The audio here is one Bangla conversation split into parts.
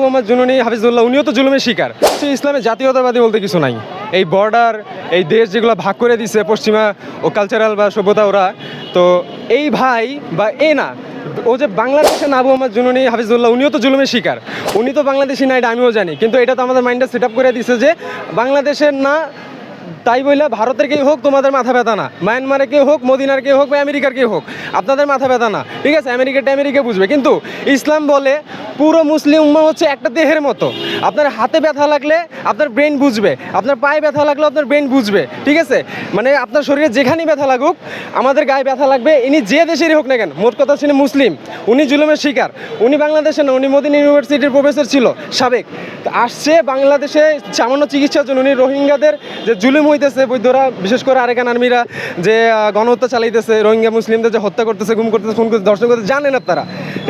মোহাম্মদ জুনুনি, হাফিজুল্লাহ, উনিও তো জুলুমের শিকার। সে ইসলামের জাতীয়তাবাদী বলতে কিছু নাই। এই বর্ডার এই দেশ যেগুলো ভাগ করে দিছে, পশ্চিমা ও কালচারাল বা সভ্যতা ওরা, তো এই ভাই বা এ না, ও যে বাংলাদেশের আবু মোহাম্মদ জুনুনি, হাফিজুল্লাহ, উনিও তো জুলুমের শিকার। উনি তো বাংলাদেশি না, এটা আমিও জানি। কিন্তু এটা তো আমাদের মাইন্ডে সেট আপ করে দিছে যে বাংলাদেশের না তাই বললে ভারতের কেউ হোক, তোমাদের মাথা ব্যথা না। মায়ানমারে কেউ হোক, মদিনার কেউ হোক বা আমেরিকার কেউ হোক, আপনাদের মাথা ব্যথা না। ঠিক আছে? আমেরিকাটা আমেরিকা বুঝবে। কিন্তু ইসলাম বলে পুরো মুসলিম উম্মা হচ্ছে একটা দেহের মতো। আপনার হাতে ব্যথা লাগলে আপনার ব্রেন বুঝবে। আপনার পায়ে ব্যথা লাগলে আপনার ব্রেন বুঝবে। ঠিক আছে? মানে আপনার শরীরে যেখানেই ব্যথা লাগুক, আমাদের গায়ে ব্যথা লাগবে। ইনি যে দেশেরই হোক না কেন, মোট কথা ছিল মুসলিম। উনি জুলুমের শিকার। উনি বাংলাদেশে না, উনি মদিনা ইউনিভার্সিটির প্রফেসর ছিল, সাবেক। আসছে বাংলাদেশে সামান্য চিকিৎসার জন্য। উনি রোহিঙ্গাদের যে জুলুম হইতেছে বৈদ্যরা বিশেষ করে আরেকান আর্মিরা যে গণহত্যা চালাইতেছে, রোহিঙ্গা, মুসলিমদের যে হত্যা করতেছে, গুম করতেছে, খুন করতে দর্শন করতেছে, জানেন আপনারা।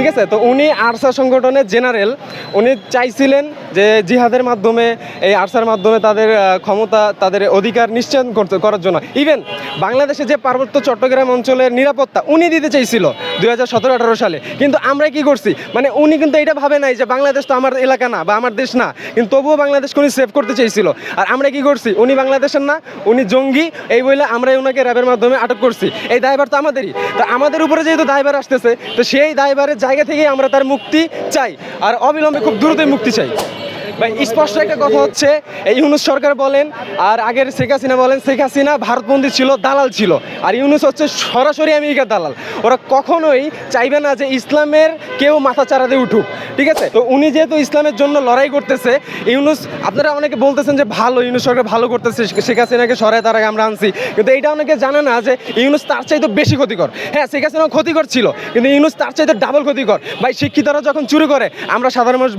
ঠিক আছে? তো উনি আরসা সংগঠনের জেনারেল। উনি চাইছিলেন যে জিহাদের মাধ্যমে, এই আরসার মাধ্যমে তাদের ক্ষমতা, তাদের অধিকার নিশ্চয়ন করতে, করার জন্য। ইভেন বাংলাদেশে যে পার্বত্য চট্টগ্রাম অঞ্চলের নিরাপত্তা উনি দিতে চাইছিল দুই হাজার সতেরো আঠারো সালে। কিন্তু আমরা কি করছি? মানে উনি কিন্তু এটা ভাবে নাই যে বাংলাদেশ তো আমার এলাকা না বা আমার দেশ না। কিন্তু তবুও বাংলাদেশকে উনি সেভ করতে চাইছিল। আর আমরা কি করছি? উনি বাংলাদেশের না, উনি জঙ্গি। এই বলে আমরা ওনাকে র্যাবের মাধ্যমে আটক করছি। এই দায়ভার তো আমাদেরই। তো আমাদের উপরে যেহেতু দায়ভার আসতেছে, তো সেই দায়ভারের জায়গা থেকেই আমরা তার মুক্তি চাই। আর অবিলম্বে খুব দ্রুতই মুক্তি চাই। স্পষ্ট একটা কথা হচ্ছে, এই ইউনুস সরকার বলেন, আর আগের শেখ হাসিনা বলেন, শেখ হাসিনা ভারতবন্দী ছিল, দালাল ছিল। আর ইউনুস হচ্ছে সরাসরি আমেরিকার দালাল। ওরা কখনোই চাইবে না যে ইসলামের কেউ মাথা চারাতে উঠুক, ঠিক আছে? তো উনি যেহেতু ইসলামের জন্য লড়াই করতেছে, ইউনুস, আপনারা অনেকে বলতেছেন যে ভালো, ইউনুস সরকার ভালো করতেছে, শেখ হাসিনাকে সরায় তার আগে আমরা আনছি। কিন্তু এইটা অনেকে জানে না যে ইউনুস তার চাইতে বেশি ক্ষতিকর। হ্যাঁ শেখ হাসিনা ক্ষতিকর ছিল, কিন্তু ইউনুস তার চাইতে ডাবল ক্ষতিকর। ভাই, শিক্ষিতরা যখন চুরি করে, আমরা সাধারণ মানুষ